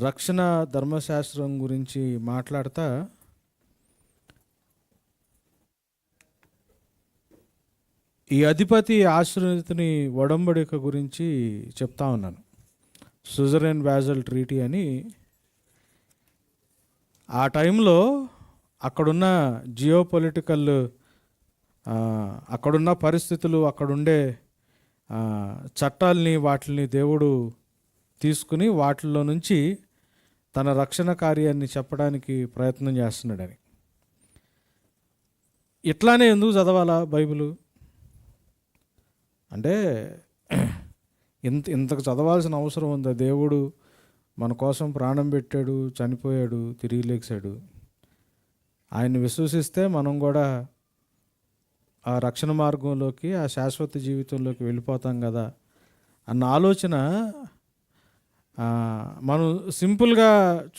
రక్షణ ధర్మశాస్త్రం గురించి మాట్లాడతా. ఈ అధిపతి ఆశ్రయితుని ఒడంబడిక గురించి చెప్తా ఉన్నాను. స్విట్జర్లాండ్ వ్యాజల్ ట్రీటీ అని. ఆ టైంలో అక్కడున్న జియో పొలిటికల్ అక్కడున్న పరిస్థితులు అక్కడుండే చట్టాలని చట్టాల్ని వాటిని దేవుడు తీసుకుని వాటిల్లో నుంచి తన రక్షణ కార్యాన్ని చెప్పడానికి ప్రయత్నం చేస్తున్నాడని. ఇట్లానే ఎందుకు చదవాలా బైబిలు? అంటే ఇంత ఇంతకు చదవాల్సిన అవసరం ఉందా? దేవుడు మన కోసం ప్రాణం పెట్టాడు చనిపోయాడు తిరిగి లేచాడు. ఆయన్ని విశ్వసిస్తే మనం కూడా ఆ రక్షణ మార్గంలోకి ఆ శాశ్వత జీవితంలోకి వెళ్ళిపోతాం కదా అన్న ఆలోచన మనం సింపుల్గా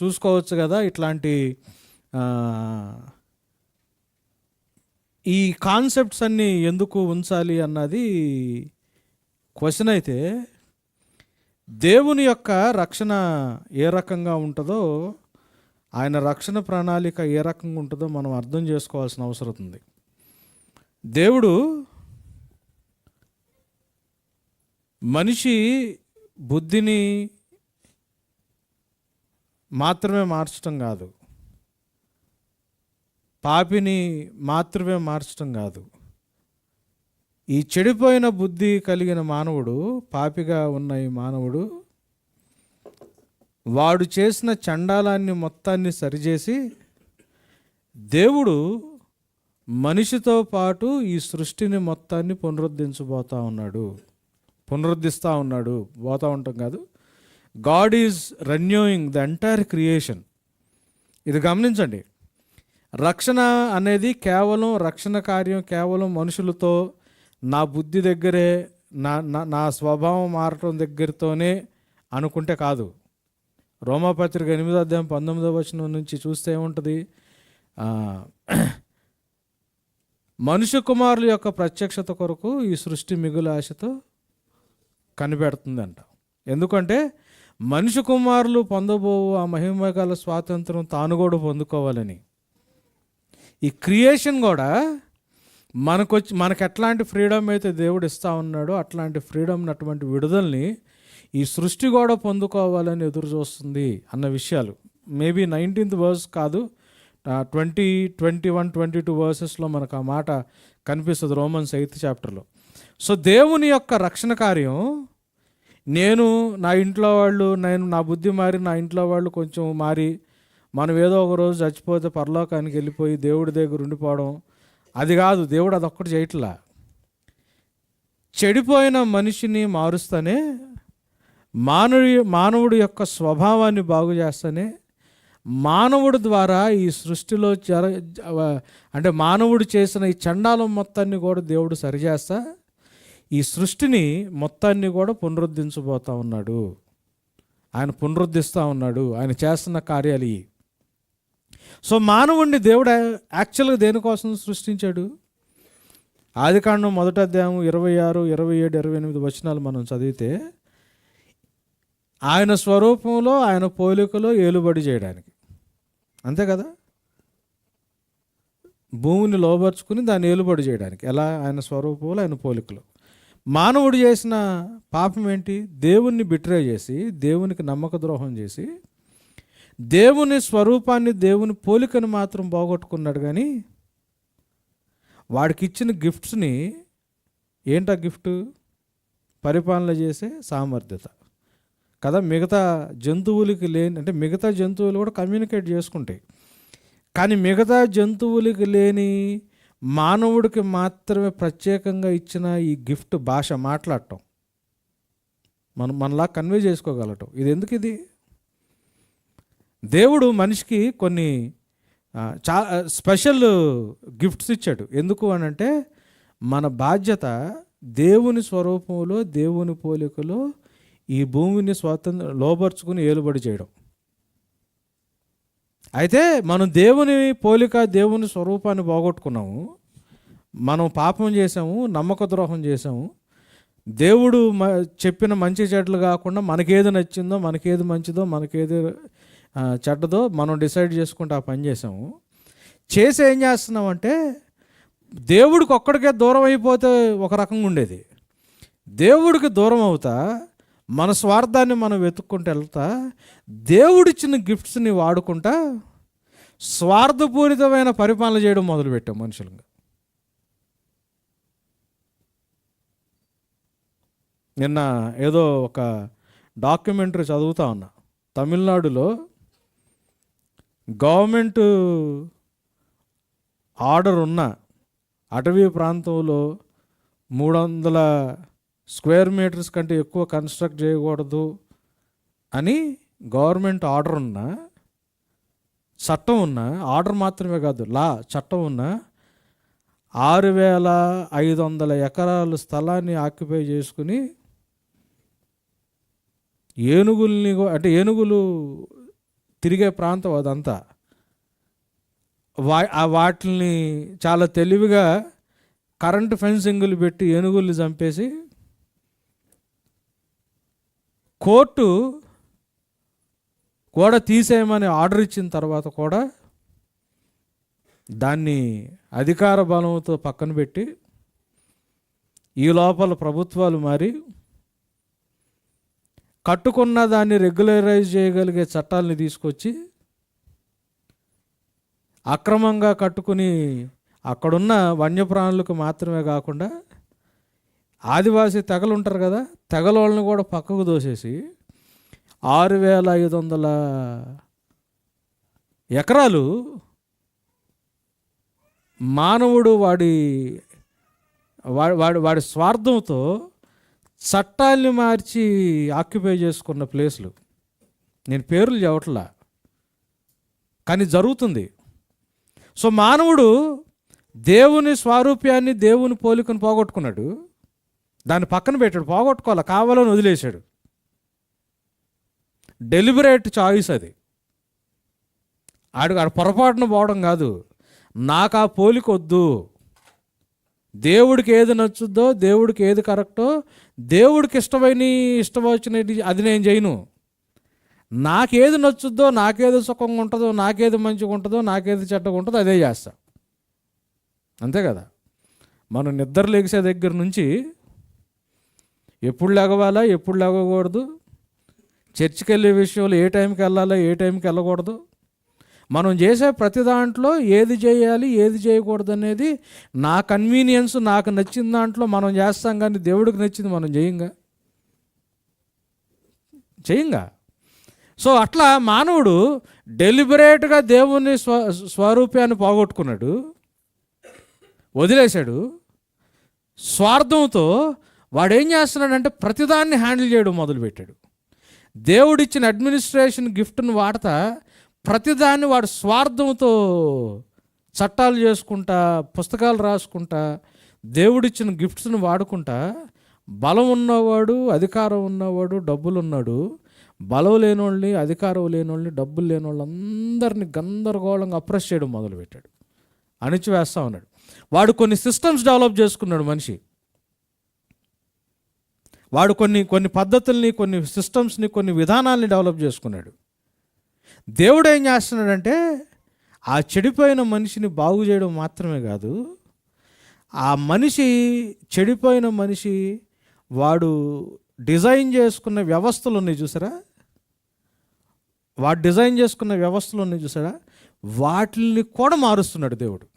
చూసుకోవచ్చు కదా ఇట్లాంటి ఈ కాన్సెప్ట్స్ అన్నీ ఎందుకు ఉంచాలి అన్నది క్వశ్చన్ అయితే దేవుని యొక్క రక్షణ ఏ రకంగా ఉంటుందో ఆయన రక్షణ ప్రణాళిక ఏ రకంగా ఉంటుందో మనం అర్థం చేసుకోవాల్సిన అవసరం ఉంది. దేవుడు మనిషి బుద్ధిని మాత్రమే మార్చటం కాదు. పాపిని మాత్రమే మార్చటం కాదు. ఈ చెడిపోయిన బుద్ధి కలిగిన మానవుడు పాపిగా ఉన్న ఈ మానవుడు వాడు చేసిన చండాలాన్ని మొత్తాన్ని సరిచేసి దేవుడు మనిషితో పాటు ఈ సృష్టిని మొత్తాన్ని పునరుద్ధరించబోతా ఉన్నాడు. పునరుద్ధిస్తూ ఉన్నాడు. పోతా ఉంటాం కాదు. God is renewing the entire creation ఇది గమనించండి. రక్షణ అనేది కేవలం రక్షణ కార్యం కేవలం మనుషులతో నా బుద్ధి దగ్గరే నా నా స్వభావం మారటం దగ్గరతోనే అనుకుంటే కాదు. రోమాపత్రిక ఎనిమిదో అధ్యాయం పంతొమ్మిదో వచనం నుంచి చూస్తే ఏముంటుంది? మనుషు మనుష్య కుమారుల యొక్క ప్రత్యక్షత కొరకు ఈ సృష్టి మిగులు ఆశతో కనిపెడుతుందంట. ఎందుకంటే మనిషి కుమారులు పొందబో ఆ మహిమగల స్వాతంత్రం తాను కూడా పొందుకోవాలని. ఈ క్రియేషన్ కూడా మనకొచ్చి మనకు ఎట్లాంటి ఫ్రీడమ్ అయితే దేవుడు ఇస్తా ఉన్నాడో అట్లాంటి ఫ్రీడమ్ అటువంటి విడుదలని ఈ సృష్టి కూడా పొందుకోవాలని ఎదురు చూస్తుంది అన్న విషయాలు. మేబీ నైన్టీన్త్ వర్స్ కాదు twenty twenty one twenty two వర్సెస్లో మనకు ఆ మాట కనిపిస్తుంది రోమన్స్ ఎయిత్ చాప్టర్లో. సో దేవుని యొక్క రక్షణ కార్యం నేను నా ఇంట్లో వాళ్ళు నేను నా బుద్ధి మారి నా ఇంట్లో వాళ్ళు కొంచెం మారి మనం ఏదో ఒక రోజు చచ్చిపోతే పరలోకానికి వెళ్ళిపోయి దేవుడి దగ్గర ఉండిపోవడం అది కాదు దేవుడు అదొక్కటి చేయట్లా. చెడిపోయిన మనిషిని మారుస్తానే మానవి మానవుడి యొక్క స్వభావాన్ని బాగు చేస్తానే మానవుడి ద్వారా ఈ సృష్టిలో జర జ- అంటే మానవుడు చేసిన ఈ చండాలం మొత్తాన్ని కూడా దేవుడు సరిచేస్తా. ఈ సృష్టిని మొత్తాన్ని కూడా పునరుద్ధరించబోతా ఉన్నాడు. ఆయన పునరుద్ధిస్తూ ఉన్నాడు. ఆయన చేస్తున్న కార్యాలు ఇవి. సో మానవుణ్ణి దేవుడు యాక్చువల్గా దేనికోసం సృష్టించాడు? ఆదికాండం మొదట అధ్యాయం ఇరవై ఆరు ఇరవై ఏడు ఇరవై ఎనిమిది వచనాలు మనం చదివితే ఆయన స్వరూపంలో ఆయన పోలికలో ఏలుబడి చేయడానికి. అంతే కదా? భూమిని లోబర్చుకుని దాన్ని ఏలుబడి చేయడానికి. ఎలా? ఆయన స్వరూపంలో ఆయన పోలికలో. మానవుడు చేసిన పాపం ఏంటి? దేవుణ్ణి బిట్రే చేసి దేవునికి నమ్మక ద్రోహం చేసి దేవుని స్వరూపాన్ని దేవుని పోలికను మాత్రం పోగొట్టుకున్నాడు కానీ వాడికి ఇచ్చిన గిఫ్ట్స్ని ఏంటా గిఫ్ట్? పరిపాలన చేసే సామర్థ్యత. కదా మిగతా జంతువులకి లేని అంటే మిగతా జంతువులు కూడా కమ్యూనికేట్ చేసుకుంటాయి. కానీ మిగతా జంతువులకి లేని మానవుడికి మాత్రమే ప్రత్యేకంగా ఇచ్చిన ఈ గిఫ్ట్ భాష మాట్లాడటం. మనం మనలా కన్వే చేసుకోగలటం. ఇది ఎందుకు ఇది? దేవుడు మనిషికి కొన్ని చా స్పెషల్ గిఫ్ట్స్ ఇచ్చాడు. ఎందుకు అని అంటే మన బాధ్యత దేవుని స్వరూపంలో దేవుని పోలికలో ఈ భూమిని స్వాతంత్ర లోపరుచుకుని ఏలుబడి చేయడం. అయితే మనం దేవుని పోలిక దేవుని స్వరూపాన్ని పోగొట్టుకున్నాము మనం పాపం చేసాము నమ్మక ద్రోహం చేసాము దేవుడు మ చెప్పిన మంచి చెడ్లు కాకుండా మనకేది నచ్చిందో మనకేది మంచిదో మనకేది చెడ్డదో మనం డిసైడ్ చేసుకుంటే ఆ పని చేసాము చేసి ఏం చేస్తున్నామంటే దేవుడికి ఒక్కడికే దూరం అయిపోతే ఒక రకంగా ఉండేది. దేవుడికి దూరం అవుతా మన స్వార్థాన్ని మనం వెతుక్కుంటూ వెళ్తా దేవుడిచ్చిన గిఫ్ట్స్ని వాడుకుంటా స్వార్థపూరితమైన పరిపాలన చేయడం మొదలుపెట్టాం మనుషులుగా. నిన్న ఏదో ఒక డాక్యుమెంటరీ చదువుతా ఉన్నా. తమిళనాడులో గవర్నమెంట్ ఆర్డర్ ఉన్న అటవీ ప్రాంతంలో మూడు వందల స్క్వేర్ మీటర్స్ కంటే ఎక్కువ కన్స్ట్రక్ట్ చేయకూడదు అని గవర్నమెంట్ ఆర్డర్ ఉన్న చట్టం ఉన్న ఆర్డర్ మాత్రమే కాదు లా చట్టం ఉన్న ఆరు వేల ఐదు వందల ఎకరాల స్థలాన్ని ఆక్యుపై చేసుకుని ఏనుగుల్ని అంటే ఏనుగులు తిరిగే ప్రాంతం అదంతా. వా వాటిని చాలా తెలివిగా కరెంటు ఫెన్సింగులు పెట్టి ఏనుగుల్ని చంపేసి కోర్టు కూడా తీసేయమని ఆర్డర్ ఇచ్చిన తర్వాత కూడా దాన్ని అధికార బలంతో పక్కన పెట్టి ఈ లోపల ప్రభుత్వాలు మారి కట్టుకున్న దాన్ని రెగ్యులరైజ్ చేయగలిగే చట్టాలని తీసుకొచ్చి అక్రమంగా కట్టుకుని అక్కడున్న వన్యప్రాణులకు మాత్రమే కాకుండా ఆదివాసీ తెగలు ఉంటారు కదా తెగలోళ్ళని కూడా పక్కకు దోసేసి ఆరు వేల ఐదు వందల ఎకరాలు మానవుడు వాడి వాడి వాడి వాడి స్వార్థంతో చట్టాల్ని మార్చి ఆక్యుపై చేసుకున్న ప్లేస్లు. నేను పేర్లు చెప్పట్లా కానీ జరుగుతుంది. సో మానవుడు దేవుని స్వారూప్యాన్ని దేవుని పోలికను పోగొట్టుకున్నాడు. దాన్ని పక్కన పెట్టాడు పోగొట్టుకోవాలి కావాలని వదిలేశాడు. డెలిబరేట్ చాయిస్ అది. ఆడు ఆడు పొరపాటున పోవడం కాదు. నాకు ఆ పోలిక వద్దు. దేవుడికి ఏది నచ్చుద్దో దేవుడికి ఏది కరెక్టో దేవుడికి ఇష్టమైన ఇష్టం వచ్చినది అది నేను చేయను. నాకేది నచ్చుద్దో నాకేది సుఖంగా ఉంటుందో నాకేది మంచిగా ఉంటుందో నాకేది చెడ్డగా ఉంటుందో అదే చేస్తా. అంతే కదా? మనం నిద్ర లేచే దగ్గర నుంచి ఎప్పుడు లేగవాలా ఎప్పుడు లేగకూడదు? చర్చికి వెళ్ళే విషయంలో ఏ టైంకి వెళ్ళాలా ఏ టైంకి వెళ్ళకూడదు? మనం చేసే ప్రతి దాంట్లో ఏది చేయాలి ఏది చేయకూడదు అనేది నా కన్వీనియన్స్ నాకు నచ్చిన దాంట్లో మనం చేస్తాం కానీ దేవుడికి నచ్చింది మనం చేయంగా? చేయంగా? సో అట్లా మానవుడు డెలిబరేట్గా దేవుని స్వ స్వరూపాన్ని పోగొట్టుకున్నాడు వదిలేశాడు స్వార్థంతో వాడేం చేస్తున్నాడంటే ప్రతిదాన్ని హ్యాండిల్ చేయడం మొదలుపెట్టాడు. దేవుడిచ్చిన అడ్మినిస్ట్రేషన్ గిఫ్ట్ను వాడతా ప్రతిదాన్ని వాడు స్వార్థంతో చట్టాలు చేసుకుంటా పుస్తకాలు రాసుకుంటా దేవుడిచ్చిన గిఫ్ట్స్ని వాడుకుంటా బలం ఉన్నవాడు అధికారం ఉన్నవాడు డబ్బులు ఉన్నాడు. బలం లేనోళ్ళని అధికారం లేనోళ్ళని డబ్బులు లేనోళ్ళు అందరినీ గందరగోళంగా అప్రెస్ చేయడం మొదలుపెట్టాడు. అణిచివేస్తా ఉన్నాడు. వాడు కొన్ని సిస్టమ్స్ డెవలప్ చేసుకున్నాడు మనిషి. వాడు కొన్ని కొన్ని పద్ధతుల్ని కొన్ని సిస్టమ్స్ని కొన్ని విధానాల్ని డెవలప్ చేసుకున్నాడు. దేవుడు ఏం చేస్తున్నాడంటే ఆ చెడిపోయిన మనిషిని బాగు చేయడం మాత్రమే కాదు ఆ మనిషి చెడిపోయిన మనిషి వాడు డిజైన్ చేసుకున్న వ్యవస్థలు ఉన్నాయి చూసారా? వాడు డిజైన్ చేసుకున్న వ్యవస్థలు ఉన్నాయి చూసారా? వాటిని కూడా మారుస్తున్నాడు దేవుడు.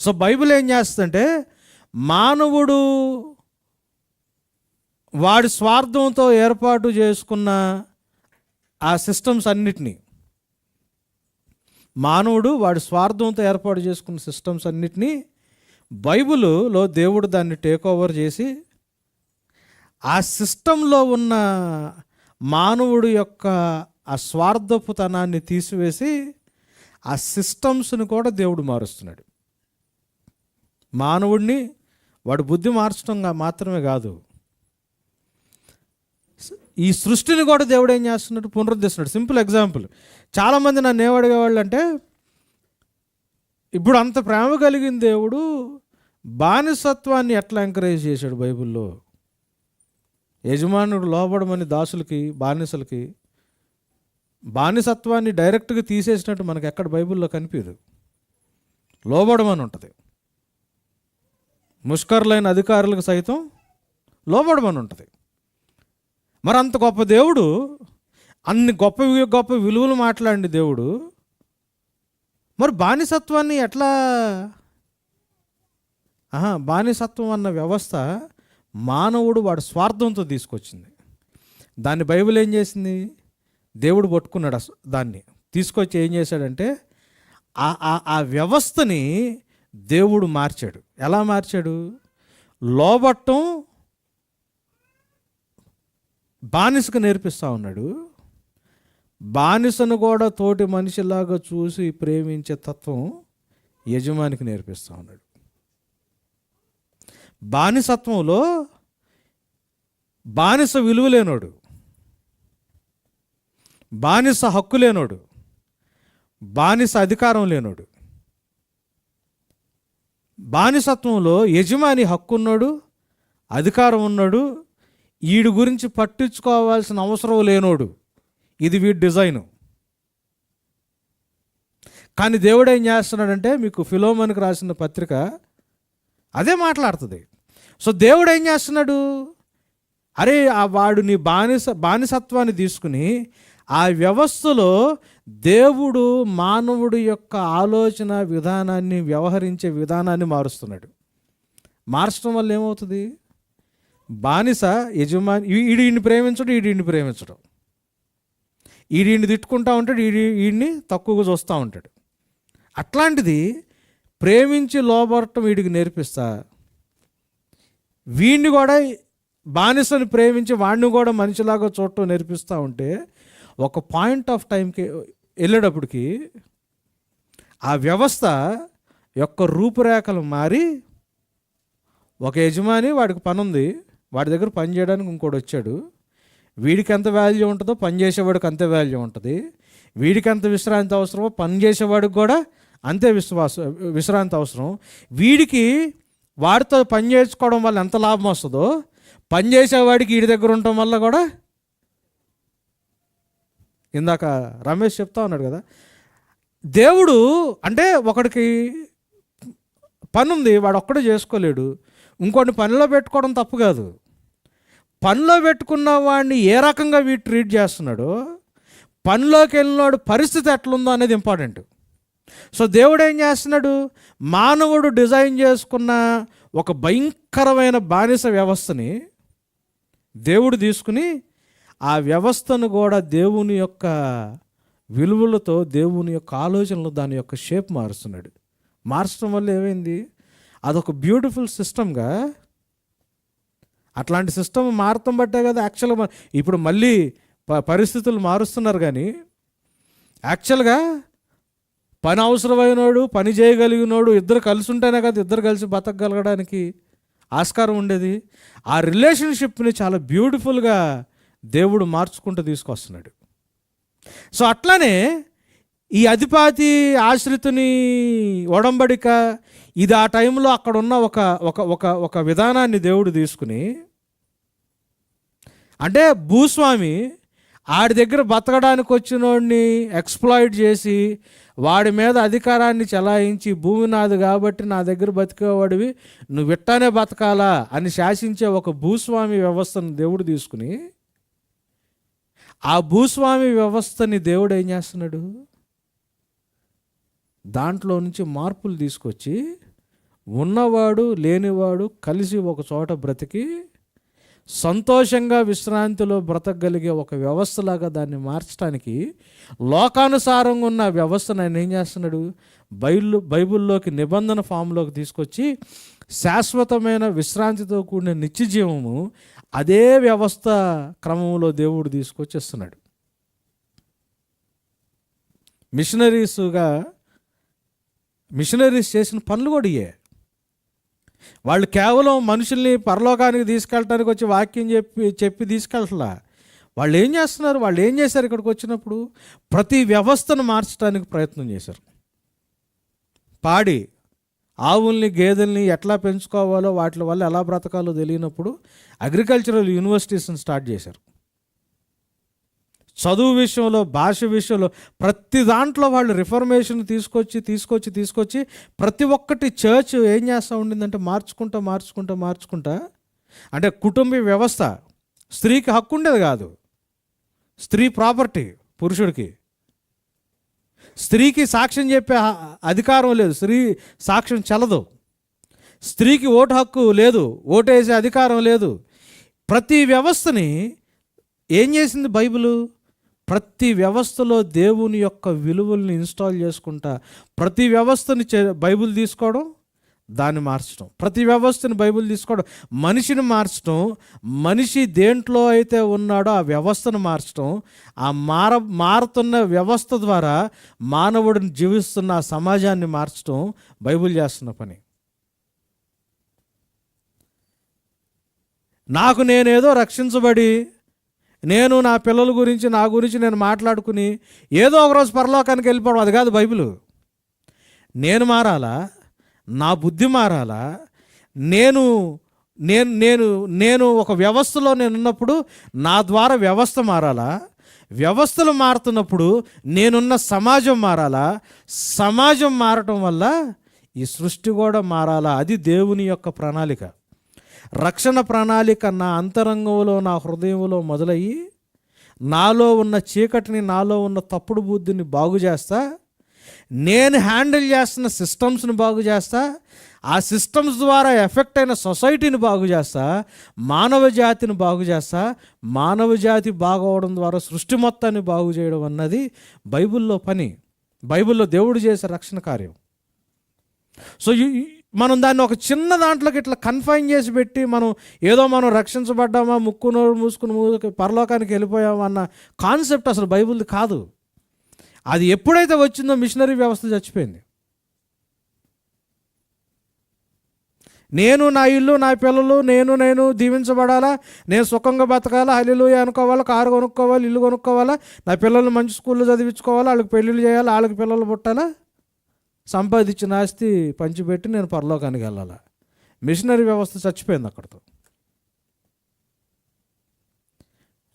సో బైబిల్ ఏం చేస్తుందంటే మానవుడు వాడి స్వార్థంతో ఏర్పాటు చేసుకున్న ఆ సిస్టమ్స్ అన్నిటినీ మానవుడు వాడి స్వార్థంతో ఏర్పాటు చేసుకున్న సిస్టమ్స్ అన్నిటినీ బైబిల్లో దేవుడు దాన్ని టేక్ ఓవర్ చేసి ఆ సిస్టంలో ఉన్న మానవుడు యొక్క ఆ స్వార్థపుతనాన్ని తీసివేసి ఆ సిస్టమ్స్ని కూడా దేవుడు మారుస్తున్నాడు. మానవుడిని వాడు బుద్ధి మార్చడం మాత్రమే కాదు ఈ సృష్టిని కూడా దేవుడు ఏం చేస్తున్నాడు? పునరుద్ధరిస్తున్నాడు. సింపుల్ ఎగ్జాంపుల్ చాలామంది నన్ను ఏమడిగేవాళ్ళు అంటే ఇప్పుడు అంత ప్రేమ కలిగిన దేవుడు బానిసత్వాన్ని ఎట్లా ఎంకరేజ్ చేశాడు బైబిల్లో? యజమానుడు లోబడమని దాసులకి బానిసలకి బానిసత్వాన్ని డైరెక్ట్గా తీసేసినట్టు మనకు ఎక్కడ బైబిల్లో కనిపించదు లోబడమని ఉంటుంది. ముష్కరులైన అధికారులకు సైతం లోబడమని ఉంటుంది. మరి అంత గొప్ప దేవుడు అన్ని గొప్ప గొప్ప విలువలు మాట్లాడి దేవుడు మరి బానిసత్వాన్ని ఎట్లా ఆహా, బానిసత్వం అన్న వ్యవస్థ మానవుడు వాడు స్వార్థంతో తీసుకొచ్చింది. దాన్ని బైబిల్ ఏం చేసింది? దేవుడు పట్టుకున్నాడు దాన్ని తీసుకొచ్చి ఏం చేశాడంటే ఆ- ఆ వ్యవస్థని దేవుడు మార్చాడు. ఎలా మార్చాడు? లోబట్టం బానిసకు నేర్పిస్తూ ఉన్నాడు. బానిసను కూడా తోటి మనిషిలాగా చూసి ప్రేమించే తత్వం యజమానికి నేర్పిస్తూ ఉన్నాడు. బానిసత్వంలో బానిస విలువ లేనోడు. బానిస హక్కు లేనోడు. బానిస అధికారం లేనోడు. బానిసత్వంలో యజమాని హక్కు ఉన్నాడు అధికారం ఉన్నాడు వీడి గురించి పట్టించుకోవాల్సిన అవసరం లేనోడు. ఇది వీడి డిజైను. కానీ దేవుడు ఏం చేస్తున్నాడంటే మీకు ఫిలోమన్కి రాసిన పత్రిక అదే మాట్లాడుతుంది. సో దేవుడు ఏం చేస్తున్నాడు? అరే ఆ వాడు నీ బానిస బానిసత్వాన్ని తీసుకుని ఆ వ్యవస్థలో దేవుడు మానవుడు యొక్క ఆలోచన విధానాన్ని వ్యవహరించే విధానాన్ని మారుస్తున్నాడు. మార్చడం వల్ల ఏమవుతుంది? బానిస యజమాని ఈడీని ప్రేమించడం ఈడిని ప్రేమించడం. ఈడిని తిట్టుకుంటా ఉంటాడు ఈడి ఈడిని తక్కువగా చూస్తూ ఉంటాడు. అట్లాంటిది ప్రేమించి లోబడటం వీడికి నేర్పిస్తా. వీడిని కూడా బానిసని ప్రేమించి వాడిని కూడా మనిషిలాగా చూడటం నేర్పిస్తూ ఉంటే ఒక పాయింట్ ఆఫ్ టైంకి వెళ్ళేటప్పటికి ఆ వ్యవస్థ యొక్క రూపురేఖలు మారి ఒక యజమాని వాడికి పనుంది. వాడి దగ్గర పని చేయడానికి ఇంకోటి వచ్చాడు. వీడికి ఎంత వాల్యూ ఉంటుందో పని చేసేవాడికి అంతే వాల్యూ ఉంటుంది. వీడికి ఎంత విశ్రాంతి అవసరమో పని చేసేవాడికి కూడా అంతే విశ్వాస విశ్రాంతి అవసరం. వీడికి వాడితో పని చేసుకోవడం వల్ల ఎంత లాభం వస్తుందో పని చేసేవాడికి వీడి దగ్గర ఉండటం వల్ల కూడా ఇందాక రమేష్ చెప్తా ఉన్నాడు కదా దేవుడు అంటే ఒకడికి పని ఉంది వాడు ఒక్కడే చేసుకోలేడు. ఇంకోటి పనిలో పెట్టుకోవడం తప్పు కాదు. పనిలో పెట్టుకున్న వాడిని ఏ రకంగా వీడు ట్రీట్ చేస్తున్నాడో పనిలోకి వెళ్ళినాడు పరిస్థితి ఎట్లుందో అనేది ఇంపార్టెంట్. సో దేవుడు ఏం చేస్తున్నాడు? మానవుడు డిజైన్ చేసుకున్న ఒక భయంకరమైన బానిస వ్యవస్థని దేవుడు తీసుకుని ఆ వ్యవస్థను కూడా దేవుని యొక్క విలువలతో దేవుని యొక్క ఆలోచనలు దాని యొక్క షేప్ మారుస్తున్నాడు. మార్చడం వల్ల ఏమైంది? అదొక బ్యూటిఫుల్ సిస్టమ్గా అట్లాంటి సిస్టమ్ మారుతాం బట్టే కదా యాక్చువల్గా ఇప్పుడు మళ్ళీ ప- పరిస్థితులు మారుస్తున్నారు కానీ యాక్చువల్గా పని అవసరమైనోడు పని చేయగలిగినోడు ఇద్దరు కలిసి ఉంటేనే కదా ఇద్దరు కలిసి బతకగలగడానికి ఆస్కారం ఉండేది. ఆ రిలేషన్షిప్ని చాలా బ్యూటిఫుల్గా దేవుడు మార్చుకుంటూ తీసుకొస్తున్నాడు. సో అట్లానే ఈ అధిపతి ఆశ్రితుని ఒడంబడిక ఇది ఆ టైంలో అక్కడ ఉన్న ఒక ఒక ఒక ఒక విధానాన్ని దేవుడు తీసుకుని అంటే భూస్వామి ఆడి దగ్గర బతకడానికి వచ్చినోడిని ఎక్స్ప్లాయిడ్ చేసి వాడి మీద అధికారాన్ని చెలాయించి భూమి నాది కాబట్టి నా దగ్గర బతికేవాడివి నువ్వు ఇట్టానే బతకాలా అని శాసించే ఒక భూస్వామి వ్యవస్థను దేవుడు తీసుకుని ఆ భూస్వామి వ్యవస్థని దేవుడు ఏం చేస్తున్నాడు? దాంట్లో నుంచి మార్పులు తీసుకొచ్చి ఉన్నవాడు లేనివాడు కలిసి ఒక చోట బ్రతికి సంతోషంగా విశ్రాంతిలో బ్రతకగలిగే ఒక వ్యవస్థలాగా దాన్ని మార్చడానికి లోకానుసారంగా ఉన్న వ్యవస్థను ఆయన ఏం చేస్తున్నాడు? బైబిల్ బైబిల్లోకి నిబంధన ఫామ్లోకి తీసుకొచ్చి శాశ్వతమైన విశ్రాంతితో కూడిన నిత్యజీవము అదే వ్యవస్థ క్రమంలో దేవుడు తీసుకొచ్చేస్తున్నాడు. మిషనరీస్గా మిషనరీస్ చేసిన పనులు కూడా ఇయే వాళ్ళు కేవలం మనుషుల్ని పరలోకానికి తీసుకెళ్ళటానికి వచ్చి వాక్యం చెప్పి చెప్పి తీసుకెళ్ళట్లా. వాళ్ళు ఏం చేస్తున్నారు? వాళ్ళు ఏం చేశారు ఇక్కడికి వచ్చినప్పుడు? ప్రతి వ్యవస్థను మార్చడానికి ప్రయత్నం చేశారు. పాడి ఆవుల్ని గేదెల్ని ఎట్లా పెంచుకోవాలో వాటి వల్ల ఎలా బ్రతకాలో తెలియనప్పుడు అగ్రికల్చరల్ యూనివర్సిటీస్ని స్టార్ట్ చేశారు. చదువు విషయంలో భాష విషయంలో ప్రతి దాంట్లో వాళ్ళు రిఫర్మేషన్ తీసుకొచ్చి తీసుకొచ్చి తీసుకొచ్చి ప్రతి ఒక్కటి చర్చ్ ఏం చేస్తూ ఉండిందంటే మార్చుకుంటా మార్చుకుంటా మార్చుకుంటా. అంటే కుటుంబ వ్యవస్థ స్త్రీకి హక్కు ఉండేది కాదు. స్త్రీ ప్రాపర్టీ పురుషుడికి. స్త్రీకి సాక్ష్యం చెప్పే అధికారం లేదు స్త్రీ సాక్ష్యం చల్లదు. స్త్రీకి ఓటు హక్కు లేదు ఓటు వేసే అధికారం లేదు. ప్రతి వ్యవస్థని ఏం చేసింది బైబిలు? ప్రతి వ్యవస్థలో దేవుని యొక్క విలువల్ని ఇన్స్టాల్ చేసుకుంటా ప్రతి వ్యవస్థని చే- బైబిల్ తీసుకోవడం దాన్ని మార్చడం. ప్రతి వ్యవస్థని బైబిల్ తీసుకోవడం మనిషిని మార్చడం మనిషి దేంట్లో అయితే ఉన్నాడో ఆ వ్యవస్థను మార్చడం ఆ మార మారుతున్న వ్యవస్థ ద్వారా మానవుడిని జీవిస్తున్న ఆ సమాజాన్ని మార్చడం బైబిల్ చేస్తున్న పని. నాకు నేనేదో రక్షించబడి నేను నా పిల్లల గురించి నా గురించి నేను మాట్లాడుకుని ఏదో ఒకరోజు పరలోకానికి వెళ్ళిపోవడం అది కాదు బైబిల్. నేను మారాలా? నా బుద్ధి మారాలా? నేను నేను నేను నేను ఒక వ్యవస్థలో నేను ఉన్నప్పుడు నా ద్వారా వ్యవస్థ మారాలా? వ్యవస్థలు మారుతున్నప్పుడు నేనున్న సమాజం మారాలా? సమాజం మారటం వల్ల ఈ సృష్టి కూడా మారాలా? అది దేవుని యొక్క ప్రణాళిక. రక్షణ ప్రణాళిక నా అంతరంగంలో నా హృదయంలో మొదలయ్యి నాలో ఉన్న చీకటిని నాలో ఉన్న తప్పుడు బుద్ధిని బాగు చేస్తా. నేను హ్యాండిల్ చేస్తున్న సిస్టమ్స్ని బాగు చేస్తా. ఆ సిస్టమ్స్ ద్వారా ఎఫెక్ట్ అయిన సొసైటీని బాగు చేస్తా. మానవ జాతిని బాగు చేస్తా. మానవ జాతి బాగవడం ద్వారా సృష్టి మొత్తాన్ని బాగు చేయడం అన్నది బైబిల్లో పని. బైబిల్లో దేవుడు చేసే రక్షణ కార్యం. సో ఈ- మనం దాన్ని ఒక చిన్న దాంట్లోకి ఇట్లా కన్ఫైన్ చేసి పెట్టి మనం ఏదో మనం రక్షించబడ్డామా ముక్కు నోరు మూసుకుని మూసుకు పరలోకానికి వెళ్ళిపోయామా అన్న కాన్సెప్ట్ అసలు బైబుల్ది కాదు. అది ఎప్పుడైతే వచ్చిందో మిషనరీ వ్యవస్థ చచ్చిపోయింది. నేను నా ఇల్లు నా పిల్లలు నేను నేను దీవించబడాలా? నేను సుఖంగా బతకాలా? హల్లిలుయ అనుకోవాలా? కారు కొనుక్కోవాలి? ఇల్లు కొనుక్కోవాలా? నా పిల్లల్ని మంచి స్కూల్లో చదివించుకోవాలా? వాళ్ళకి పెళ్ళిళ్ళు చేయాలి? వాళ్ళకి పిల్లలు పుట్టాలా? సంపాదించిన ఆస్తి పంచిపెట్టి నేను పరలోకానికి వెళ్ళాలా? మిషనరీ వ్యవస్థ చచ్చిపోయింది అక్కడితో.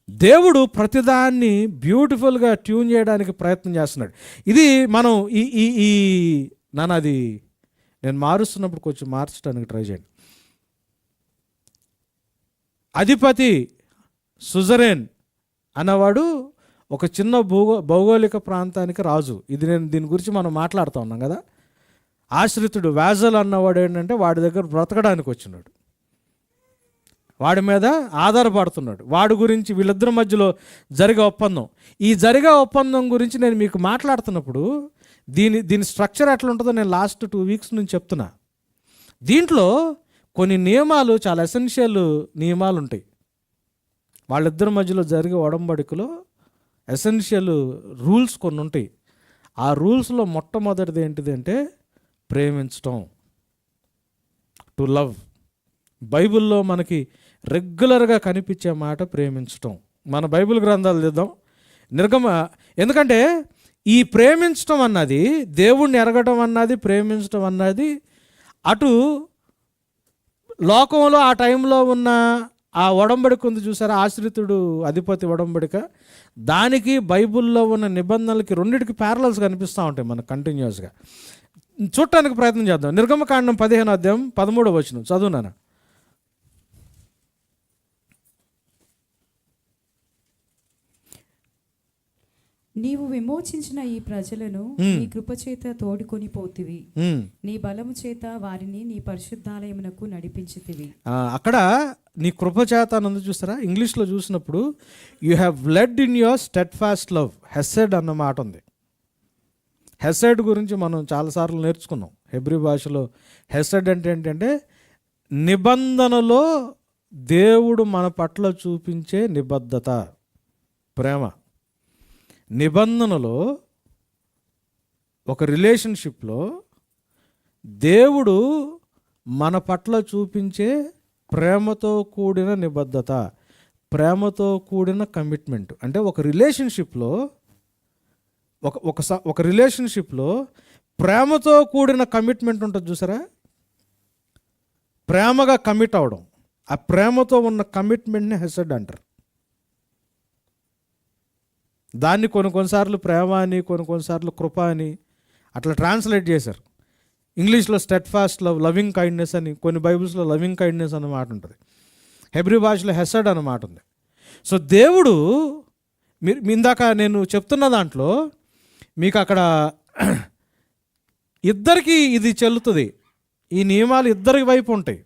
దేవుడు ప్రతిదాన్ని బ్యూటిఫుల్గా ట్యూన్ చేయడానికి ప్రయత్నం చేస్తున్నాడు. ఇది మనం ఈ ఈ ఈ నన్ను అది నేను మారుస్తున్నప్పుడు కొంచెం మార్చడానికి ట్రై చేయండి. అధిపతి సుజరేన్ అన్నవాడు ఒక చిన్న భూగో భౌగోళిక ప్రాంతానికి రాజు. ఇది నేను దీని గురించి మనం మాట్లాడుతూ ఉన్నాం కదా. ఆశ్రితుడు వ్యాజల్ అన్నవాడు ఏంటంటే వాడి దగ్గర బ్రతకడానికి వచ్చినాడు. వాడి మీద ఆధారపడుతున్నాడు. వాడి గురించి వీళ్ళిద్దరి మధ్యలో జరిగే ఒప్పందం. ఈ జరిగే ఒప్పందం గురించి నేను మీకు మాట్లాడుతున్నప్పుడు దీని దీని స్ట్రక్చర్ ఎట్లా ఉంటుందో నేను లాస్ట్ టూ వీక్స్ నుంచి చెప్తున్నా. దీంట్లో కొన్ని నియమాలు చాలా ఎసెన్షియల్ నియమాలు ఉంటాయి వాళ్ళిద్దరి మధ్యలో జరిగే ఒడంబడికలో ఎసెన్షియల్ రూల్స్ కొన్ని ఉంటాయి. ఆ రూల్స్లో మొట్టమొదటిది ఏంటిది అంటే ప్రేమించటం. To love. బైబిల్లో మనకి రెగ్యులర్గా కనిపించే మాట ప్రేమించటం. మన బైబిల్ గ్రంథాలు తెద్దాం. నిర్గమ ఎందుకంటే ఈ ప్రేమించటం అన్నది దేవుణ్ణి ఎరగటం అన్నది ప్రేమించటం అన్నది అటు లోకంలో ఆ టైంలో ఉన్న ఆ ఒడంబడిక ఉంది చూసారా? ఆశ్రితుడు అధిపతి ఒడంబడిక. దానికి బైబిల్లో ఉన్న నిబంధనలకి రెండింటికి ప్యారలల్స్ కనిపిస్తూ ఉంటాయి మనకు కంటిన్యూస్గా చూడటానికి ప్రయత్నం చేద్దాం. నిర్గమకాండం పదిహేను అధ్యాయం పదమూడవ వచ్చిన చదువునాను నీవు విమోచించిన ఈ ప్రజలను Hmm. నీ కృపచేత తోడుకొని పోతివి. ఉమ్. నీ బలము చేత వారిని నీ పరిశుద్ధాలయమునకు నడిపించితివి. అక్కడ నీ కృప చేత అన్నది చూస్తారా? ఇంగ్లీష్లో చూసినప్పుడు you have led in your steadfast love హెసెడ్ అన్న మాట ఉంది. హెసెడ్ గురించి మనం చాలాసార్లు నేర్చుకున్నాం. హెబ్రి భాషలో హెసెడ్ అంటే ఏంటంటే నిబంధనలో దేవుడు మన పట్ల చూపించే నిబద్ధత ప్రేమ. నిబంధనలో ఒక రిలేషన్షిప్లో దేవుడు మన పట్ల చూపించే ప్రేమతో కూడిన నిబద్ధత ప్రేమతో కూడిన కమిట్మెంట్ అంటే ఒక రిలేషన్షిప్లో ఒక ఒక స- ఒక రిలేషన్షిప్లో ప్రేమతో కూడిన కమిట్మెంట్ ఉంటుంది చూసారా? ప్రేమగా కమిట్ అవడం. ఆ ప్రేమతో ఉన్న కమిట్మెంట్ని హెసడ్ అంటారు. దాన్ని కొన్ని కొన్నిసార్లు ప్రేమ అని కొన్ని కొన్నిసార్లు కృప అని అట్లా ట్రాన్స్లేట్ చేశారు. ఇంగ్లీష్లో steadfast love loving kindness అని కొన్ని బైబిల్స్లో లవింగ్ కైండ్నెస్ అన్న మాట ఉంటుంది. హెబ్రి భాషలో హెసడ్ అన్నమాట ఉంది. సో దేవుడు మీరు మీ ఇందాక నేను చెప్తున్న దాంట్లో మీకు అక్కడ ఇద్దరికి ఇది చెల్లుతుంది. ఈ నియమాలు ఇద్దరి వైపు ఉంటాయి.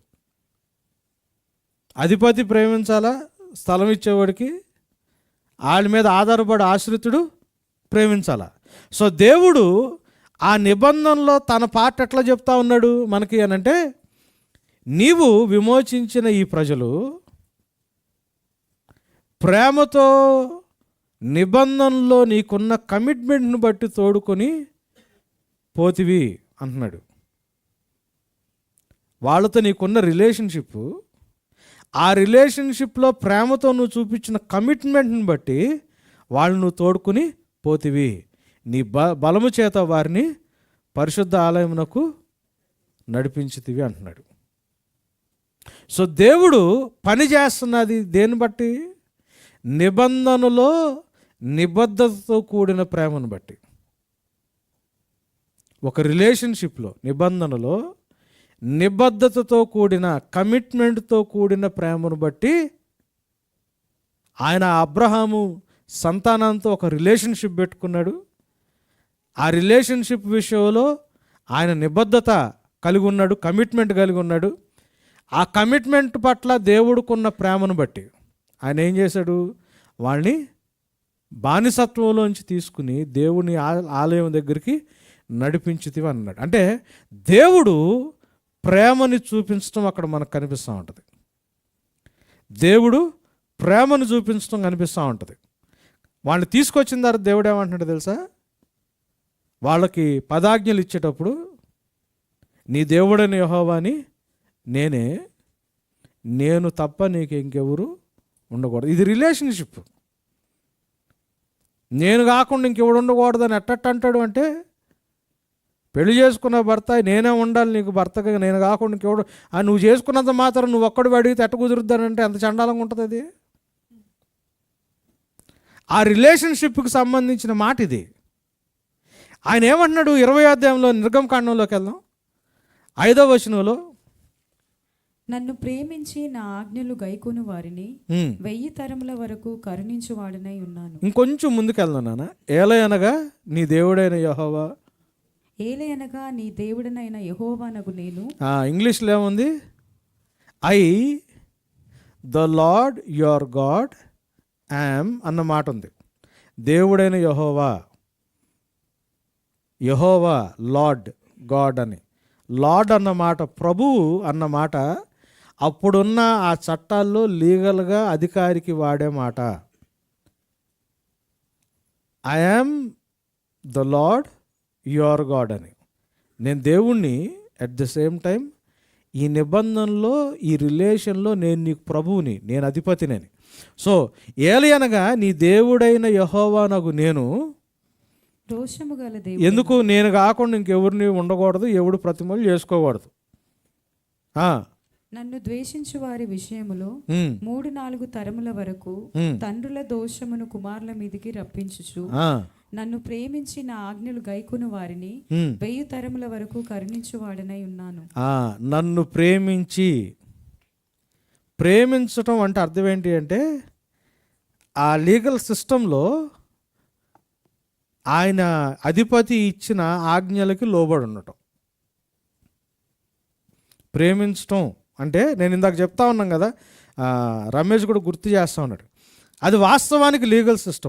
అధిపతి ప్రేమించాలా? స్థలం ఇచ్చేవాడికి వాళ్ళ మీద ఆధారపడి ఆశ్రితుడు ప్రేమించాలా. సో దేవుడు ఆ నిబంధనలో తన పాట ఎట్లా చెప్తా ఉన్నాడు మనకి అనంటే నీవు విమోచించిన ఈ ప్రజలు ప్రేమతో నిబంధనలో నీకున్న కమిట్మెంట్ను బట్టి తోడుకొని పోతివి అంటున్నాడు. వాళ్ళతో నీకున్న రిలేషన్షిప్ ఆ రిలేషన్షిప్లో ప్రేమతో నువ్వు చూపించిన కమిట్మెంట్ని బట్టి వాళ్ళు నువ్వు తోడుకుని పోతివి. నీ బ బలము చేత వారిని పరిశుద్ధ ఆలయమునకు నడిపించితివి అంటున్నాడు. సో దేవుడు పని చేస్తున్నది దేన్ని బట్టి? నిబంధనలో నిబద్ధతతో కూడిన ప్రేమను బట్టి. ఒక రిలేషన్షిప్లో నిబంధనలో నిబద్ధతతో కూడిన కమిట్మెంట్తో కూడిన ప్రేమను బట్టి ఆయన అబ్రహాము సంతానంతో ఒక రిలేషన్షిప్ పెట్టుకున్నాడు. ఆ రిలేషన్షిప్ విషయంలో ఆయన నిబద్ధత కలిగి ఉన్నాడు కమిట్మెంట్ కలిగి ఉన్నాడు. ఆ కమిట్మెంట్ పట్ల దేవుడుకున్న ప్రేమను బట్టి ఆయన ఏం చేశాడు? వాళ్ళని బానిసత్వంలోంచి తీసుకుని దేవుని ఆ- ఆలయం దగ్గరికి నడిపించుతివి అన్నాడు అంటే దేవుడు ప్రేమని చూపించడం అక్కడ మనకు కనిపిస్తూ ఉంటుంది. దేవుడు ప్రేమను చూపించడం కనిపిస్తూ ఉంటుంది. వాళ్ళని తీసుకొచ్చిన తర్వాత దేవుడు ఏమంటున్నాడు తెలుసా? వాళ్ళకి పదాజ్ఞలు ఇచ్చేటప్పుడు నీ దేవుడని యహోవాని నేనే నేను తప్ప నీకు ఇంకెవరు ఉండకూడదు. ఇది రిలేషన్షిప్. నేను కాకుండా ఇంకెవడు ఉండకూడదని ఎట్టట్టు అంటాడు అంటే పెళ్ళి చేసుకున్న భర్త నేనే ఉండాలి నీకు భర్తగా నేను కాకుండా ఇంకెవడు ఆ నువ్వు చేసుకున్నంత మాత్రం నువ్వు ఒక్కడు అడిగితే ఎట్ట కుదురుద్దానంటే ఎంత చండాలంగా ఉంటుంది అది? ఆ రిలేషన్షిప్కి సంబంధించిన మాట ఇది. ఆయన ఏమంటున్నాడు? ఇరవై అధ్యాయంలో నిర్గమకాండంలోకి వెళ్దాం. ఐదో వచనంలో నన్ను ప్రేమించి నా ఆజ్ఞలు గైకొను వారిని వెయ్యి తరముల వరకు కరుణించువాడనై ఉన్నాను. ఇంకొంచెం ముందుకెళ్దాం నాన్న. ఏలయనగా నీ దేవుడైన యహోవా ఏలయనగా నీ దేవుడనైన యహోవానగు నేను. ఆ, ఇంగ్లీష్లో ఏముంది? I the Lord your God am అన్న మాట ఉంది. దేవుడైన యహోవా యహోవా లార్డ్ గాడ్ అని. లార్డ్ అన్న మాట ప్రభువు అన్న మాట అప్పుడున్న ఆ చట్టాల్లో లీగల్గా అధికారికి వాడే మాట. I am the Lord your God అని. నేను దేవుణ్ణి అట్ ద సేమ్ టైం ఈ నిబంధనలో ఈ రిలేషన్లో నేను నీకు ప్రభువుని నేను అధిపతినని. సో ఏలయనగా నీ దేవుడైన యహోవానగు నేను. రోషము గల దేవుడు ఎందుకు? నేను కాకుండా ఇంకెవరిని ఉండకూడదు ఎవడు ప్రతిమలు చేసుకోకూడదు. నన్ను ద్వేషించు వారి విషయములో మూడు నాలుగు తరముల వరకు తండ్రుల దోషమును కుమారుల మీదికి రప్పించుచు నన్ను ప్రేమించి నా ఆజ్ఞలు గైకొను వారిని. వెయ్యి తరముల వరకు కరుణించువాడనై ఉన్నాను. నన్ను ప్రేమించి ప్రేమించటం అంటే అర్థం ఏంటి అంటే ఆ లీగల్ సిస్టంలో ఆయన అధిపతి ఇచ్చిన ఆజ్ఞలకి లోబడి ఉండటం ప్రేమించటం అంటే నేను ఇందాక చెప్తా ఉన్నాం కదా రమేష్ కూడా గుర్తు చేస్తా ఉన్నాడు. అది వాస్తవానికి లీగల్ సిస్టమ్